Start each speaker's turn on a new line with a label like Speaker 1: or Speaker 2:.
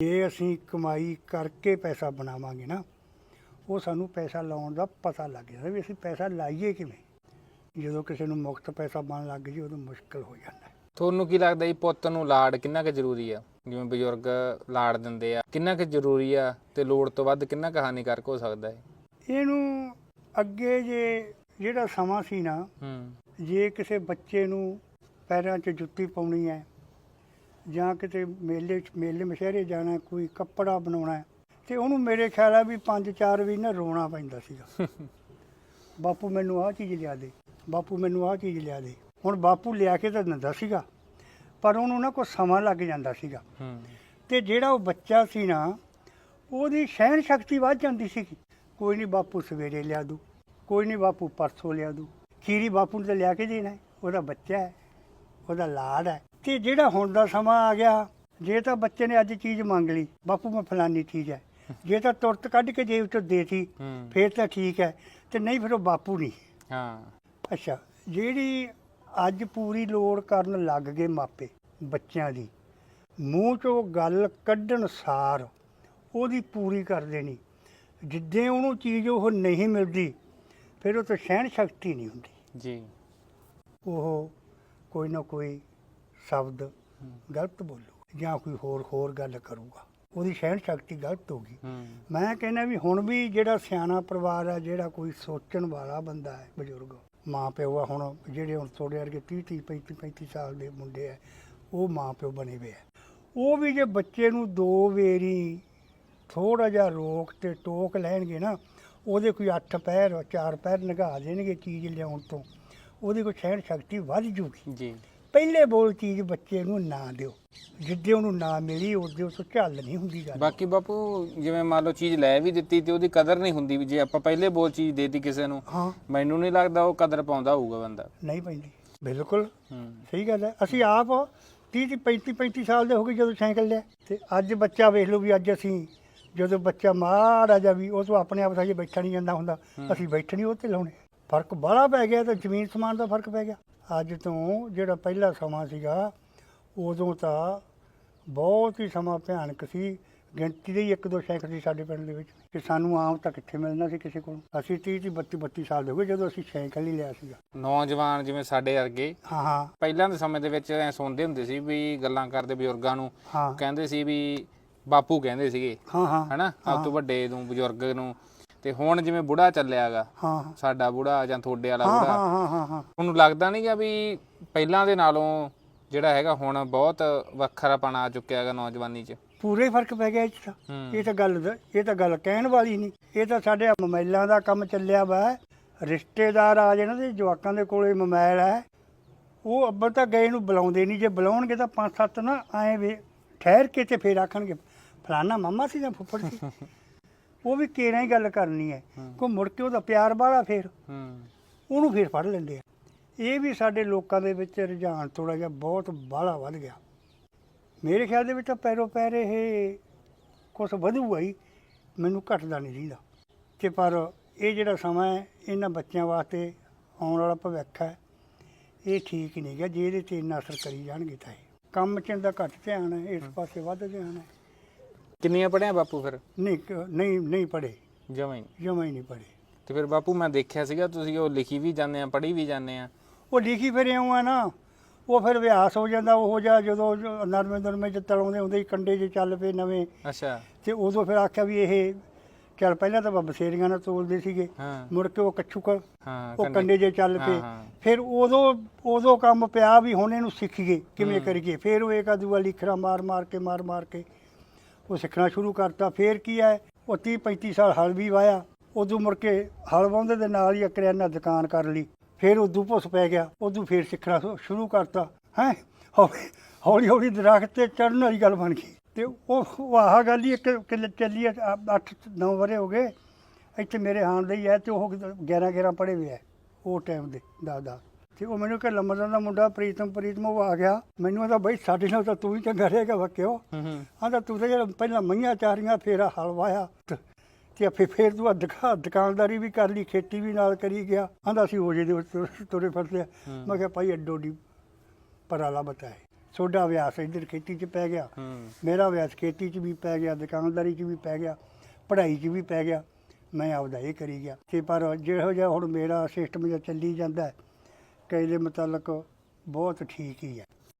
Speaker 1: ਜੇ ਅਸੀਂ ਕਮਾਈ ਕਰਕੇ ਪੈਸਾ ਬਣਾਵਾਂਗੇ ਨਾ ਉਹ ਸਾਨੂੰ ਪੈਸਾ ਲਾਉਣ ਦਾ ਪਤਾ ਲੱਗ ਜਾਂਦਾ ਵੀ ਅਸੀਂ ਪੈਸਾ ਲਾਈਏ ਕਿਵੇਂ। ਜਦੋਂ ਕਿਸੇ ਨੂੰ ਮੁਫਤ ਪੈਸਾ ਬਣ ਲੱਗ ਜੀ ਉਦੋਂ ਮੁਸ਼ਕਲ ਹੋ ਜਾਂਦਾ।
Speaker 2: ਤੁਹਾਨੂੰ ਕੀ ਲੱਗਦਾ ਜੀ ਪੁੱਤ ਨੂੰ ਲਾੜ ਕਿੰਨਾ ਕੁ ਜ਼ਰੂਰੀ ਆ? ਜਿਵੇਂ ਬਜ਼ੁਰਗ ਲਾੜ ਦਿੰਦੇ ਆ ਕਿੰਨਾ ਕੁ ਜ਼ਰੂਰੀ ਆ ਤੇ ਲੋੜ ਤੋਂ ਵੱਧ ਕਿੰਨਾ ਕੁ ਹਾਨੀਕਾਰਕ ਹੋ ਸਕਦਾ ਹੈ?
Speaker 1: ਇਹਨੂੰ ਅੱਗੇ ਜੇ ਜਿਹੜਾ ਸਮਾਂ ਸੀ ਨਾ
Speaker 2: ਹੂੰ।
Speaker 1: ਜੇ ਕਿਸੇ ਬੱਚੇ ਨੂੰ ਪੈਰਾਂ 'ਚ ਜੁੱਤੀ ਪਾਉਣੀ ਹੈ ਜਾਂ ਕਿਤੇ ਮੇਲੇ 'ਚ ਮੇਲੇ ਮਸ਼ਹਰੇ ਜਾਣਾ ਕੋਈ ਕੱਪੜਾ ਬਣਾਉਣਾ ਤੇ ਉਹਨੂੰ ਮੇਰੇ ਖਿਆਲ ਆ ਵੀ ਪੰਜ ਚਾਰ ਵੀ ਨਾ ਰੋਣਾ ਪੈਂਦਾ ਸੀਗਾ। ਬਾਪੂ ਮੈਨੂੰ ਆਹ ਚੀਜ਼ ਲਿਆ ਦੇ ਬਾਪੂ ਮੈਨੂੰ ਆਹ ਚੀਜ਼ ਲਿਆ ਦੇ। ਹੁਣ ਬਾਪੂ ਲਿਆ ਕੇ ਤਾਂ ਦਿੰਦਾ ਸੀਗਾ ਪਰ ਉਹਨੂੰ ਨਾ ਕੋਈ ਸਮਾਂ ਲੱਗ ਜਾਂਦਾ ਸੀਗਾ। ਤੇ ਜਿਹੜਾ ਉਹ ਬੱਚਾ ਸੀ ਨਾ ਉਹਦੀ ਸਹਿਣ ਸ਼ਕਤੀ ਵੱਧ ਜਾਂਦੀ ਸੀ ਕੋਈ ਨਹੀਂ ਬਾਪੂ ਸਵੇਰੇ ਲਿਆ ਦੂ ਕੋਈ ਨਹੀਂ ਬਾਪੂ ਪਰਸੋਂ ਲਿਆ ਦੂ ਖੀਰੀ ਬਾਪੂ ਨੂੰ ਤਾਂ ਲਿਆ ਕੇ ਦੇਣਾ ਉਹਦਾ ਬੱਚਾ ਹੈ ਉਹਦਾ ਲਾੜ ਹੈ। ਤੇ ਜਿਹੜਾ ਹੁਣ ਦਾ ਸਮਾਂ ਆ ਗਿਆ ਜੇ ਤਾਂ ਬੱਚੇ ਨੇ ਅੱਜ ਚੀਜ਼ ਮੰਗ ਲਈ ਬਾਪੂ ਮੈਂ ਫਲਾਨੀ ਚੀਜ਼ ਹੈ। ਜੇ ਤਾਂ ਤੁਰਤ ਕੱਢ ਕੇ ਜੇਬ ਚੋਂ ਦੇਤੀ ਫੇਰ ਤਾਂ ਠੀਕ ਹੈ ਤੇ ਨਹੀਂ ਫਿਰ ਉਹ ਬਾਪੂ ਨਹੀਂ।
Speaker 2: ਹਾਂ।
Speaker 1: ਅੱਛਾ ਜਿਹੜੀ ਅੱਜ ਪੂਰੀ ਲੋੜ ਕਰਨ ਲੱਗ ਗਏ ਮਾਪੇ ਬੱਚਿਆਂ ਦੀ ਮੂੰਹ ਚੋਂ ਗੱਲ ਕੱਢਣ ਸਾਰ ਉਹਦੀ ਪੂਰੀ ਕਰ ਦੇਣੀ। ਜਿੱਦੇ ਉਹਨੂੰ ਚੀਜ਼ ਉਹ ਨਹੀਂ ਮਿਲਦੀ ਫਿਰ ਉਹ ਤੋਂ ਸਹਿਣ ਸ਼ਕਤੀ ਨਹੀਂ ਹੁੰਦੀ।
Speaker 2: ਜੀ।
Speaker 1: ਉਹ ਕੋਈ ਨਾ ਕੋਈ ਸ਼ਬਦ ਗਲਤ ਬੋਲੂ ਜਾਂ ਕੋਈ ਹੋਰ ਹੋਰ ਗੱਲ ਕਰੂਗਾ। ਉਹਦੀ ਸਹਿਣ ਸ਼ਕਤੀ ਗਲਤ ਹੋਗੀ
Speaker 2: ਹੂੰ।
Speaker 1: ਮੈਂ ਕਹਿੰਦਾ ਵੀ ਹੁਣ ਵੀ ਜਿਹੜਾ ਸਿਆਣਾ ਪਰਿਵਾਰ ਆ ਜਿਹੜਾ ਕੋਈ ਸੋਚਣ ਵਾਲਾ ਬੰਦਾ ਹੈ ਬਜ਼ੁਰਗ ਮਾਂ ਪਿਓ ਆ ਹੁਣ ਜਿਹੜੇ ਹੁਣ ਥੋੜੇ ਵਰਗੇ 30 30 35 35 ਸਾਲ ਦੇ ਮੁੰਡੇ ਆ ਉਹ ਮਾਂ ਪਿਓ ਬਣੇ ਹੋਏ ਆ। ਉਹ ਵੀ ਜੇ ਬੱਚੇ ਨੂੰ ਦੋ ਵੇਰੀ ਥੋੜਾ ਜਿਹਾ ਰੋਕ ਤੇ ਟੋਕ ਲੈਣਗੇ ਨਾ ਉਹਦੇ ਕੋਈ ਅੱਠ ਪੈਰ ਚਾਰ ਪੈਰ ਨਗਾ ਦੇਣਗੇ ਚੀਜ਼ ਲਿਆਉਣ ਤੋਂ ਉਹਦੀ ਕੋਈ ਸਹਿਣ ਸ਼ਕਤੀ ਵੱਧ ਜੂਗੀ।
Speaker 2: ਜੀ।
Speaker 1: ਪਹਿਲੇ ਬੋਲ ਚੀਜ਼ ਬੱਚੇ ਨੂੰ ਨਾ ਦਿਓ। ਜਿੱਦੇ ਉਹਨੂੰ ਨਾ ਮਿਲੀ ਉਹਦੇ ਉਸ ਝੱਲ ਨਹੀਂ ਹੁੰਦੀ ਗੱਲ।
Speaker 2: ਬਾਕੀ ਬਾਪੂ ਜਿਵੇਂ ਮੰਨ ਲਓ ਚੀਜ਼ ਲੈ ਵੀ ਦਿੱਤੀ ਤੇ ਉਹਦੀ ਕਦਰ ਨਹੀਂ ਹੁੰਦੀ ਵੀ ਜੇ ਆਪਾਂ ਪਹਿਲੇ ਬੋਲ ਚੀਜ਼ ਦੇਤੀ ਕਿਸੇ ਨੂੰ
Speaker 1: ਹਾਂ।
Speaker 2: ਮੈਨੂੰ ਨਹੀਂ ਲੱਗਦਾ ਉਹ ਕਦਰ ਪਾਉਂਦਾ ਹੋਊਗਾ ਬੰਦਾ।
Speaker 1: ਨਹੀਂ ਪੈਂਦੀ ਬਿਲਕੁਲ। ਸਹੀ ਗੱਲ ਹੈ। ਅਸੀਂ ਆਪ 30 30 35 35 ਸਾਲ ਦੇ ਹੋ ਗਏ ਜਦੋਂ ਸਾਈਕਲ ਲਿਆ। ਤੇ ਅੱਜ ਬੱਚਾ ਵੇਖ ਲਓ ਵੀ ਅੱਜ ਅਸੀਂ ਜਦੋਂ ਬੱਚਾ ਮਾੜਾ ਜਿਹਾ ਵੀ ਉਹ ਤੋਂ ਆਪਣੇ ਆਪ ਸਾਜੇ ਬੈਠਾ ਨਹੀਂ ਜਾਂਦਾ ਹੁੰਦਾ। ਅਸੀਂ ਬੈਠਣੀ ਉਹ ਤੇ ਲਾਉਣੇ। ਫ਼ਰਕ ਬੜਾ ਪੈ ਗਿਆ ਤਾਂ ਜ਼ਮੀਨ ਸਮਾਨ ਦਾ ਫ਼ਰਕ ਪੈ ਗਿਆ। ਅੱਜ ਤੋਂ ਜਿਹੜਾ ਪਹਿਲਾ ਸਮਾਂ ਸੀਗਾ ਉਦੋਂ ਤਾਂ ਬਹੁਤ ਹੀ ਸਮਾਂ ਭਿਆਨਕ ਸੀ। ਗਿਣਤੀ ਦੇ ਹੀ ਇੱਕ ਦੋ ਸਾਈਕਲ ਸੀ ਸਾਡੇ ਪਿੰਡ ਦੇ ਵਿੱਚ। ਕਿ ਸਾਨੂੰ ਆਮ ਤਾਂ ਕਿੱਥੇ ਮਿਲਣਾ ਸੀ ਕਿਸੇ ਕੋਲ। ਅਸੀਂ 30 30 32 32 ਸਾਲ ਦੇ ਹੋ ਗਏ ਜਦੋਂ ਅਸੀਂ ਸਾਈਕਲ ਹੀ ਲਿਆ ਸੀਗਾ।
Speaker 2: ਨੌਜਵਾਨ ਜਿਵੇਂ ਸਾਡੇ ਵਰਗੇ
Speaker 1: ਹਾਂ ਹਾਂ।
Speaker 2: ਪਹਿਲਾਂ ਦੇ ਸਮੇਂ ਦੇ ਵਿੱਚ ਐ ਸੁਣਦੇ ਹੁੰਦੇ ਸੀ ਵੀ ਗੱਲਾਂ ਕਰਦੇ ਬਜ਼ੁਰਗਾਂ ਨੂੰ।
Speaker 1: ਹਾਂ।
Speaker 2: ਕਹਿੰਦੇ ਸੀ ਵੀ ਬਾਪੂ ਕਹਿੰਦੇ ਸੀਗੇ
Speaker 1: ਹਾਂ ਹਾਂ।
Speaker 2: ਹਨਾ? ਆਪ ਤੋਂ ਵੱਡੇ ਨੂੰ ਬਜ਼ੁਰਗ ਨੂੰ ਤੇ ਹੁਣ ਜਿਵੇਂ ਬੁੜਾ ਚੱਲਿਆਗਾ
Speaker 1: ਹਾਂ।
Speaker 2: ਸਾਡਾ ਬੁੜਾ ਜਾਂ ਤੁਹਾਡੇ ਵਾਲਾ
Speaker 1: ਹਾਂ
Speaker 2: ਬੁੜਾ
Speaker 1: ਹਾਂ ਹਾਂ ਹਾਂ ਹਾਂ।
Speaker 2: ਤੁਹਾਨੂੰ ਲੱਗਦਾ ਨਹੀਂਗਾ ਵੀ ਪਹਿਲਾਂ ਦੇ ਨਾਲੋਂ ਜਿਹੜਾ ਹੈਗਾ ਹੁਣ ਬਹੁਤ ਵੱਖਰਾਪਣ ਆ ਚੁੱਕਿਆ ਹੈਗਾ ਨੌਜਵਾਨੀ 'ਚ।
Speaker 1: ਪੂਰੇ ਫ਼ਰਕ ਪੈ ਗਿਆ ਇਹ 'ਚ ਤਾਂ।
Speaker 2: ਹੂੰ।
Speaker 1: ਇਹ ਤਾਂ ਗੱਲ ਦ- ਇਹ ਤਾਂ ਗੱਲ ਕਹਿਣ ਵਾਲੀ ਨਹੀਂ ਇਹ ਤਾਂ ਸਾਡੇ ਆਹ ਮੋਬਾਈਲਾਂ ਦਾ ਕੰਮ ਚੱਲਿਆ ਵਾ। ਰਿਸ਼ਤੇਦਾਰ ਆ ਜਿਹਨਾਂ ਦੇ ਜਵਾਕਾਂ ਦੇ ਕੋਲੇ ਮੋਬਾਈਲ ਹੈ। ਉਹ ਅੱਬਲ ਤਾਂ ਗਏ ਨੂੰ ਬੁਲਾਉਂਦੇ ਨਹੀਂ ਜੇ ਬੁਲਾਉਣਗੇ ਤਾਂ ਪੰਜ ਸੱਤ ਨਾ ਐਂ ਵੇ ਠਹਿਰ ਕੇ ਤੇ ਫੇਰ ਆਖਣਗੇ ਫਲਾਨਾ ਮਾਮਾ ਸੀ ਜਾਂ ਫੁੱਫੜ ਸੀ? ਉਹ ਵੀ ਕੇਰਾਂ ਹੀ ਗੱਲ ਕਰਨੀ ਹੈ। ਕੋ ਮੁੜ ਕੇ ਉਹਦਾ ਪਿਆਰ ਬਾਲਾ ਫੇਰ
Speaker 2: ਹੂੰ।
Speaker 1: ਉਹਨੂੰ ਫੇਰ ਫੜ ਲੈਂਦੇ ਆ। ਇਹ ਵੀ ਸਾਡੇ ਲੋਕਾਂ ਦੇ ਵਿੱਚ ਰੁਝਾਨ ਥੋੜਾ ਜਿਹਾ ਬਹੁਤ ਬਾਹਲਾ ਵੱਧ ਗਿਆ। ਮੇਰੇ ਖਿਆਲ ਦੇ ਵਿੱਚ ਤਾਂ ਪੈਰੋ ਪੈਰ ਇਹ ਕੁਛ ਵਧੂਗਾ ਹੀ ਮੈਨੂੰ ਘਟਦਾ ਨਹੀਂ ਦਿੰਦਾ ਤੇ ਪਰ ਇਹ ਜਿਹੜਾ ਸਮਾਂ ਹੈ ਇਹਨਾਂ ਬੱਚਿਆਂ ਵਾਸਤੇ ਆਉਣ ਵਾਲਾ ਭਵਿੱਖ ਹੈ ਇਹ ਠੀਕ ਨਹੀਂ ਗਾ ਜੇ ਇਹਦੇ ਤੇ ਇੰਨਾ ਅਸਰ ਕਰੀ ਜਾਣਗੇ ਤਾਂ ਇਹ। ਕੰਮ ਚ ਦਾ ਘੱਟ ਧਿਆਨ ਹੈ ਇਸ ਪਾਸੇ ਵੱਧ ਧਿਆਨ ਹੈ।
Speaker 2: ਕਿੰਨੀਆਂ ਪੜਿਆ ਬਾਪੂ ਫਿਰ?
Speaker 1: ਨਹੀਂ ਕ- ਨਹੀਂ ਨਹੀਂ ਪੜੇ
Speaker 2: ਜਮਾਂ ਹੀ
Speaker 1: ਜਮਾ ਹੀ ਨਹੀਂ ਪੜੇ
Speaker 2: ਤੇ ਫਿਰ ਬਾਪੂ ਮੈਂ ਦੇਖਿਆ ਸੀਗਾ ਤੁਸੀਂ ਉਹ ਲਿਖੀ ਵੀ ਜਾਂਦੇ ਆ ਪੜ੍ਹੀ ਵੀ ਜਾਂਦੇ ਆ।
Speaker 1: ਉਹ ਲਿਖੀ ਫਿਰ ਇਉਂ ਆ ਨਾ ਉਹ ਫਿਰ ਵਿਆਸ ਹੋ ਜਾਂਦਾ ਉਹ ਜਿਹਾ ਜਦੋਂ ਜੋ ਨਰਮੇ ਨਰਮੇ ਚ ਤਲਾਉਂਦੇ ਹੁੰਦੇ ਕੰਡੇ 'ਚ ਚੱਲ ਪਏ ਨਵੇਂ।
Speaker 2: ਅੱਛਾ।
Speaker 1: ਤੇ ਉਦੋਂ ਫਿਰ ਆਖਿਆ ਵੀ ਇਹ ਚੱਲ ਪਹਿਲਾਂ ਤਾਂ ਬਸੇਰੀਆਂ ਨਾਲ ਤੋਲਦੇ ਸੀਗੇ।
Speaker 2: ਹਾਂ।
Speaker 1: ਮੁੜ ਕੇ ਉਹ ਕੱਛੂ ਕ
Speaker 2: ਹਾਂ
Speaker 1: ਉਹ ਕੰਡੇ। 'ਚ ਚੱਲ
Speaker 2: ਹਾਂ,
Speaker 1: ਪਏ।
Speaker 2: ਹਾਂ।
Speaker 1: ਫਿਰ ਉਦੋਂ ਉਦੋਂ ਕੰਮ ਪਿਆ ਵੀ ਹੁਣ ਇਹਨੂੰ ਸਿੱਖੀਏ ਕਿਵੇਂ ਕਰੀਏ। ਫਿਰ ਉਹ ਇੱਕ ਦੂਆ ਲਿਖਣਾ ਮਾਰ ਮਾਰ ਕੇ ਮਾਰ ਮਾਰ ਕੇ ਉਹ ਸਿੱਖਣਾ ਸ਼ੁਰੂ ਕਰਤਾ, ਫਿਰ ਕੀ ਹੈ? ਉਹ 30 35 ਸਾਲ ਹਲ ਵੀ ਵਾਇਆ। ਉਦੋਂ ਮੁੜ ਕੇ ਹਲ ਵਾਉਂਦੇ ਦੇ ਨਾਲ ਹੀ ਕਰਿਆਨਾ ਦੁਕਾਨ ਕਰ ਲਈ। ਫਿਰ ਉਦੋਂ ਭੁੱਸ ਪੈ ਗਿਆ। ਉਦੋਂ ਫਿਰ ਸਿੱਖਣਾ ਸ਼ੁ- ਸ਼ੁਰੂ ਕਰਤਾ। ਹੈ? ਹੌਲੀ ਹੌਲੀ ਦਰਖਤ ਤੇ ਚੜਨ ਵਾਲੀ ਗੱਲ ਬਣ ਗਈ। ਤੇ ਉਹ ਉਹ ਆਹ ਗੱਲ ਹੀ ਇੱਕ ਕਿੱਲੇ ਚੱਲੀ 8 9 ਵਰੇ ਹੋ ਗਏ। ਇੱਥੇ ਮੇਰੇ ਹਾਣ ਦੇ ਹੀ ਹੈ ਤੇ ਉਹ 11 11 ਪੜੇ ਹੋਏ ਹੈ ਉਹ ਟਾਈਮ ਦੇ ਦਾਦਾ ਤੇ ਉਹ ਮੈਨੂੰ ਕਿ ਲੰਮਰਦਾਰ ਦਾ ਮੁੰਡਾ ਪ੍ਰੀਤਮ ਪ੍ਰੀਤਮ ਉਹ ਆ ਗਿਆ। ਮੈਨੂੰ ਕਹਿੰਦਾ ਬਈ ਸਾਡੇ ਨਾਲ ਤਾਂ ਤੂੰ ਹੀ ਚੰਗਾ ਰਹੇਗਾ ਵਾ ਕਿਉਂ
Speaker 2: ਹੂੰ ਹੂੰ।
Speaker 1: ਆਂਦਾ ਤੂੰ ਤਾਂ ਜਿਹੜਾ ਪਹਿਲਾਂ ਮਈਆਂ ਚਾਰੀਆਂ ਫੇਰ ਆਹ ਹਲ ਵਾਇਆ। ਤੇ ਤੇ ਫੇਰ ਫੇਰ ਤੂੰ ਦੁਕਾ ਦੁਕਾਨਦਾਰੀ ਵੀ ਕਰ ਲਈ ਖੇਤੀ ਵੀ ਨਾਲ ਕਰੀ ਗਿਆ। ਆਂਦਾ ਸੀ ਹੋ ਜੇ ਦੇ ਤੁਰ- ਫਿਰਦੇ ਮੈਂ ਕਿਹਾ ਭਾਈ ਅੱਡੋ ਡੀ ਪਰਾਲਾ ਬਤਾਏ ਤੁਹਾਡਾ ਅਭਿਆਸ ਇੱਧਰ ਖੇਤੀ 'ਚ ਪੈ ਗਿਆ। ਮੇਰਾ ਅਭਿਆਸ ਖੇਤੀ 'ਚ ਵੀ ਪੈ ਗਿਆ ਦੁਕਾਨਦਾਰੀ 'ਚ ਵੀ ਪੈ ਗਿਆ ਪੜ੍ਹਾਈ 'ਚ ਵੀ ਪੈ ਗਿਆ। ਮੈਂ ਆਪਦਾ ਇਹ ਕਰੀ ਗਿਆ। ਤੇ ਪਰ ਜਿਹੋ ਜਿਹਾ ਹੁਣ ਮੇਰਾ ਸਿਸਟਮ ਜਿਹਾ ਚੱਲੀ ਜਾਂਦਾ ਹੈ ਕਿ ਦੇ ਮੁਤਲਕ ਬਹੁਤ ਠੀਕ ਹੀ ਹੈ।